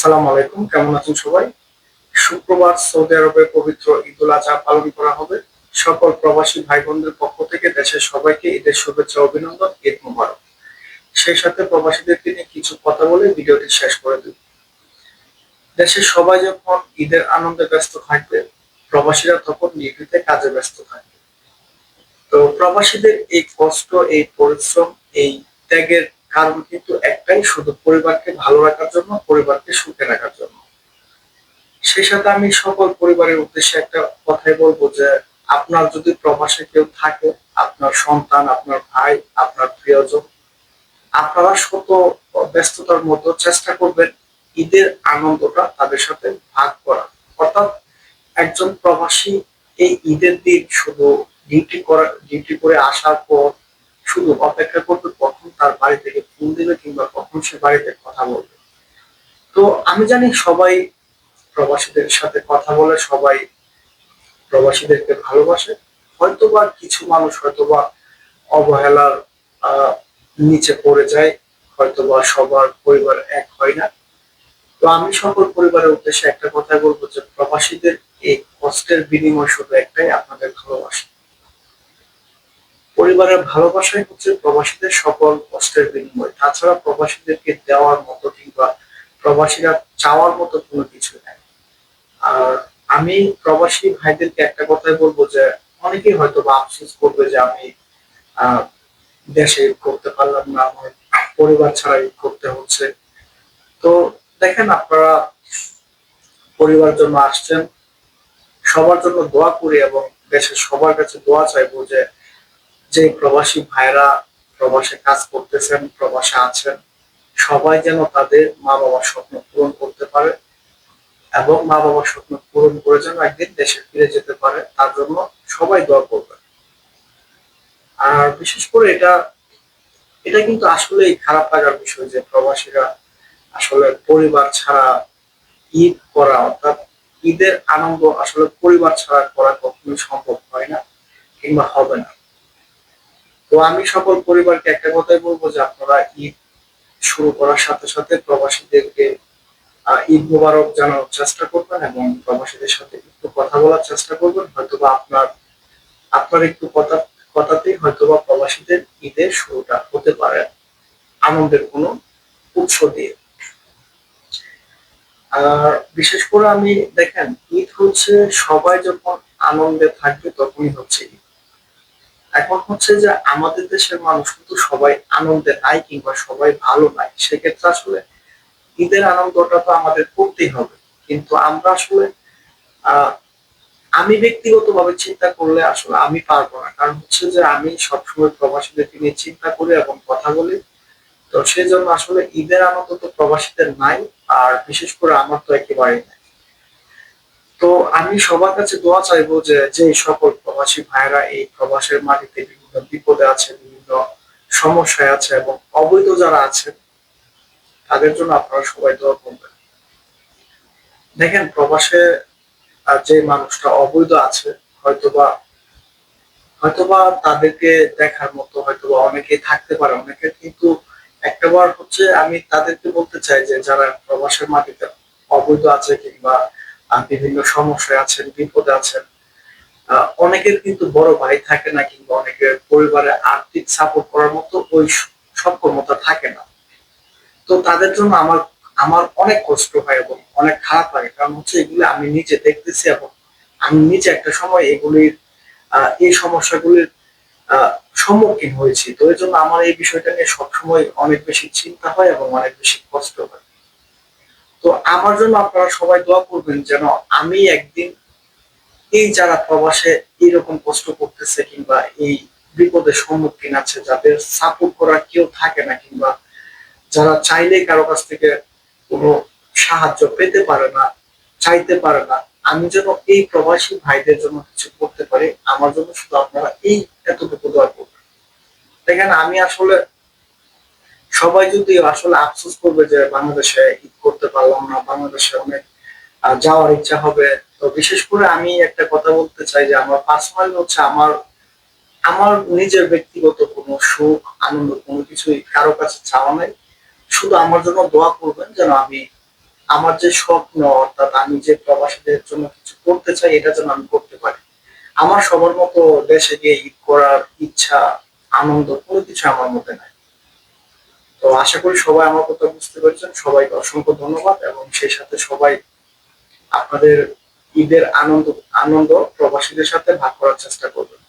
আসসালামু আলাইকুম, কেমন আছেন সবাই? শুক্রবার সৌদি আরবের পবিত্র ঈদুল আজহা পালন করা হবে। সকল প্রবাসী ভাই বোনদের পক্ষ থেকে দেশের সবাইকে ঈদের শুভেচ্ছা অভিনন্দন, ঈদ মুবারক। সেই সাথে প্রবাসীদেরকে নিয়ে কিছু কথা বলে ভিডিওটি শেষ করে দেব। দেশের সবাই যখন ঈদের আনন্দে ব্যস্ত থাকবে, প্রবাসীরা তখন নিভৃতে কাজে ব্যস্ত থাকবে। তো প্রবাসীদের এই কষ্ট, এই পরিশ্রম, এই ত্যাগের কারণ কিন্তু একটাই শুধু পরিবারকে ভালো রাখার জন্য, পরিবারকে সুখে রাখার জন্য। সেই সাথে আমি সকল পরিবারের উদ্দেশ্যে একটা কথাই বলব যে, আপনার যদি প্রবাসে কেউ থাকে, আপনার সন্তান, আপনার ভাই, আপনার প্রিয়জন, আপনারা শত ব্যস্ততার মধ্যে চেষ্টা করবেন ঈদের আনন্দটা তাদের সাথে ভাগ করা। অর্থাৎ একজন প্রবাসী এই ঈদের দিন শুধু ডিউটি করা ডিউটি করে আসার পর শুধু অপেক্ষা করবে কখন তার বাড়ি থেকে ফোন দিবে কিংবা কখন সে বাড়িতে কথা বলবে। তো আমি জানি সবাই প্রবাসীদের সাথে কথা বলে, সবাই প্রবাসীদেরকে ভালোবাসে। হয়তোবা কিছু মানুষ হয়তোবা অবহেলার নিচে পড়ে যায়, হয়তোবা সবার পরিবার এক হয় না। তো আমি সকল পরিবারের উদ্দেশ্যে একটা কথাই বলব যে, প্রবাসীদের এই কষ্টের বিনিময় শুধু একটাই, আপনাদের ভালোবাসা। পরিবারের ভালোবাসাই হচ্ছে প্রবাসীদের সকল কষ্টের বিনিময়। তাছাড়া প্রবাসীদেরকে দেওয়ার মতো কিংবা প্রবাসীরা চাওয়ার মতো কোনো কিছু নেই। আর আমি প্রবাসী ভাইদেরকে একটা কথাই বলব যে, অনেকেই হয়তো বা আফসোস করবে যে আমি দেশে করতে পারলাম না, আমার পরিবার ছাড়া করতে হচ্ছে। তো দেখেন আপনারা পরিবার জন্য আসছেন, সবার জন্য দোয়া করি এবং দেশের সবার কাছে দোয়া চাইব যে যে প্রবাসী ভাইরা প্রবাসে কাজ করতেছেন, প্রবাসে আছেন, সবাই যেন তাদের মা বাবার স্বপ্ন পূরণ করতে পারে এবং মা বাবার স্বপ্ন পূরণ করে যেন একদিন দেশে ফিরে যেতে পারে, তার জন্য সবাই দোয়া করবে আর বিশেষ করে এটা এটা কিন্তু আসলেই খারাপ লাগার বিষয় যে প্রবাসীরা আসলে পরিবার ছাড়া ঈদ করা অর্থাৎ ঈদের আনন্দ আসলে পরিবার ছাড়া করা কখনোই সম্ভব হয় না কিংবা হবে না। তো আমি সকল পরিবারকে একটা কথাই বলব যে আপনারা ঈদ শুরু করার সাথে সাথে প্রবাসীদেরকে ঈদ মোবারক জানানোর চেষ্টা করবেন এবং প্রবাসীদের সাথে একটু কথা বলার চেষ্টা করবেন। হয়তোবা আপনার আপনার একটু কথা, কথাতেই হয়তোবা প্রবাসীদের ঈদের শুরুটা হতে পারে আনন্দের কোনো উৎস দিয়ে। আর বিশেষ করে আমি দেখেন, ঈদ হচ্ছে সবাই যখন আনন্দে থাকবে তখনই হচ্ছে ঈদ। এখন হচ্ছে যে আমাদের দেশের মানুষ কিন্তু সবাই আনন্দে নাই কিংবা সবাই ভালো নাই। সেক্ষেত্রে আসলে ঈদের আনন্দটা তো আমাদের করতেই হবে। কিন্তু আমরা আসলে আমি ব্যক্তিগতভাবে চিন্তা করলে আসলে আমি পারব না। কারণ হচ্ছে যে আমি সবসময় প্রবাসীদেরকে নিয়ে চিন্তা করি এবং কথা বলি। তো সেই জন্য আসলে ঈদের আনন্দ তো প্রবাসীদের নাই, আর বিশেষ করে আমার তো একেবারেই নাই। তো আমি সবার কাছে দোয়া চাইব যে যে সকল প্রবাসী ভাইরা এই প্রবাসের মাটিতে বিভিন্ন বিপদে আছে, বিভিন্ন সমস্যায় আছে এবং অবৈধ যারা আছেন তাদের জন্য আপনারা সবাই দোয়া করবেন। দেখেন, প্রবাসে যে মানুষটা অবৈধ আছে, হয়তোবা হয়তোবা তাদেরকে দেখার মতো, হয়তোবা অনেকে থাকতে পারে, অনেকে কিন্তু একটাবার হচ্ছে আমি তাদেরকে বলতে চাই যে, যারা প্রবাসের মাটিতে অবৈধ আছে কিংবা বিভিন্ন সমস্যায় আছেন, বিপদে আছেন। অনেকের কিন্তু বড় ভাই থাকে না কিংবা অনেকের পরিবারে আর্থিক সাপোর্ট করার মতো ওই সক্ষমতা থাকে না। তো তাদের জন্য আমার আমার অনেক কষ্ট হয় এবং অনেক খারাপ লাগে। কারণ হচ্ছে এগুলো আমি নিজে দেখতেছি এবং আমি নিজে একটা সময় এগুলির এই সমস্যাগুলির সম্মুখীন হয়েছি। তো এই জন্য আমার এই বিষয়টা নিয়ে সবসময় অনেক বেশি চিন্তা হয় এবং অনেক বেশি কষ্ট হয়। তো আমার জন্য আপনারা সবাই দোয়া করবেন যেন আমি একদিন এই যারা প্রবাসে এইরকম কষ্ট করতেছে কিংবা এই বিপদের সম্মুখীন আছে, যাদের সাপোর্ট করার কেউ থাকে না কিংবা যারা চাইলে কারও কাছ থেকে কোনো সাহায্য পেতে পারে না, চাইতে পারে না, আমি যেন এই প্রবাসী ভাইদের জন্য কিছু করতে পারি, আমার জন্য শুধু আপনারা এই এতটুকু দোয়া করবেন। দেখেন, আমি আসলে সবাই যদি আসলে আফসোস করবে যে বাংলাদেশে ঈদ করতে পারলাম না, বাংলাদেশে অনেক যাওয়ার ইচ্ছা হবে, তো বিশেষ করে আমি একটা কথা বলতে চাই যে আমার পার্সোনালি হচ্ছে আমার আমার নিজের ব্যক্তিগত কোনো সুখ, আনন্দ কোনো কিছুই কারও কাছে চাওয়া নাই। শুধু আমার জন্য দোয়া করবেন যেন আমি আমার যে স্বপ্ন, অর্থাৎ আমি যে প্রবাসীদের জন্য কিছু করতে চাই, এটা যেন আমি করতে পারি। আমার সবার মতো দেশে গিয়ে ঈদ করার ইচ্ছা, আনন্দ কোনো কিছু আমার মধ্যে নাই। তো আশা করি সবাই আমার কথা বুঝতে পেরেছেন। সবাইকে অসংখ্য ধন্যবাদ এবং সেই সাথে সবাই আপনাদের ঈদের আনন্দ আনন্দ প্রবাসীদের সাথে ভাগ করার চেষ্টা করবেন।